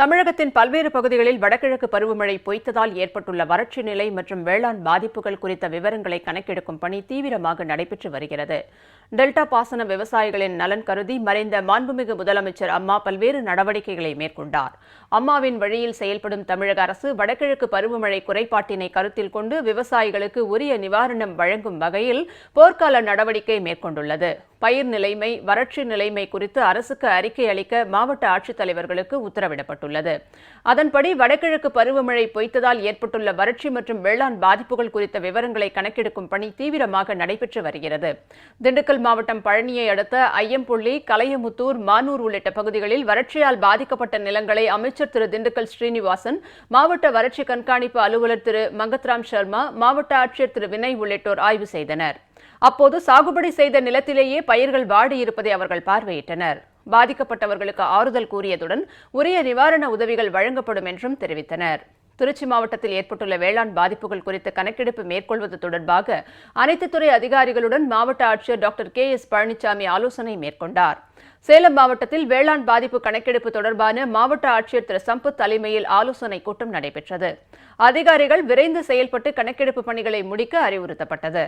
தமிழகத்தின் பல்வேறு பகுதிகளில் வடகிழக்கு பருவமழை பொய்த்ததால் ஏற்பட்டுள்ள வறட்சி நிலை மற்றும் வேளாண் பாதிப்புகள் குறித்த விவரங்களை கணக்கெடுக்கும் பணி தீவிரமாக நடைபெற்று வருகிறது. டெல்டா பாசன விவசாயிகளின் நலன் கருதி மறைந்த மாண்புமிகு முதலமைச்சர் அம்மா பல்வேறு நடவடிக்கைகளை மேற்கொண்டார். அம்மாவின் வழியில் செயல்படும் தமிழக அரசு வடகிழக்கு பருவமழை குறைபாட்டினை கருத்தில் கொண்டு விவசாயிகளுக்கு உரிய நிவாரணம் வழங்கும் வகையில் போர்க்கால நடவடிக்கை மேற்கொண்டுள்ளது. பயிர் நிலைமை வறட்சி நிலைமை குறித்து அரசுக்கு அறிக்கை அளிக்க மாவட்ட ஆட்சித்தலைவர்களுக்கு உத்தரவிடப்பட்டுள்ளது. அதன்படி வடகிழக்கு பருவமழை பொய்த்ததால் ஏற்பட்டுள்ள வறட்சி மற்றும் வெள்ளாண் பாதிப்புகள் குறித்த விவரங்களை கணக்கெடுக்கும் பணி தீவிரமாக நடைபெற்று வருகிறது. திண்டுக்கல் மாவட்டம் பழனியை அடுத்த ஐயம்புள்ளி கலையமுத்தூர் மானூர் உள்ளிட்ட பகுதிகளில் வறட்சியால் பாதிக்கப்பட்ட நிலங்களை அமைச்சர் திரு திண்டுக்கல் ஸ்ரீனிவாசன் மாவட்ட வறட்சி கண்காணிப்பு அலுவலர் திரு மங்கத்ராம் சர்மா மாவட்ட ஆட்சியர் திரு வினய் உள்ளிட்டோர் ஆய்வு செய்தனர். அப்போது சாகுபடி செய்த நிலத்திலேயே பயிர்கள் வாடியிருப்பதை அவர்கள் பார்வையிட்டனர். பாதிக்கப்பட்டவர்களுக்கு ஆறுதல் கூறியதுடன் உரிய நிவாரண உதவிகள் வழங்கப்படும் என்றும் தெரிவித்தனர். திருச்சி மாவட்டத்தில் ஏற்பட்டுள்ள வேளாண் பாதிப்புகள் குறித்த கணக்கெடுப்பு மேற்கொள்வது தொடர்பாக அனைத்து துறை அதிகாரிகளுடன் மாவட்ட ஆட்சியர் டாக்டர் கே எஸ் பழனிசாமி ஆலோசனை மேற்கொண்டார். சேலம் மாவட்டத்தில் வேளாண் பாதிப்பு கணக்கெடுப்பு தொடர்பான மாவட்ட ஆட்சியர் திரு சம்பத் தலைமையில் ஆலோசனைக் கூட்டம் நடைபெற்றது. அதிகாரிகள் விரைந்து செயல்பட்டு கணக்கெடுப்பு பணிகளை முடிக்க அறிவுறுத்தப்பட்டது.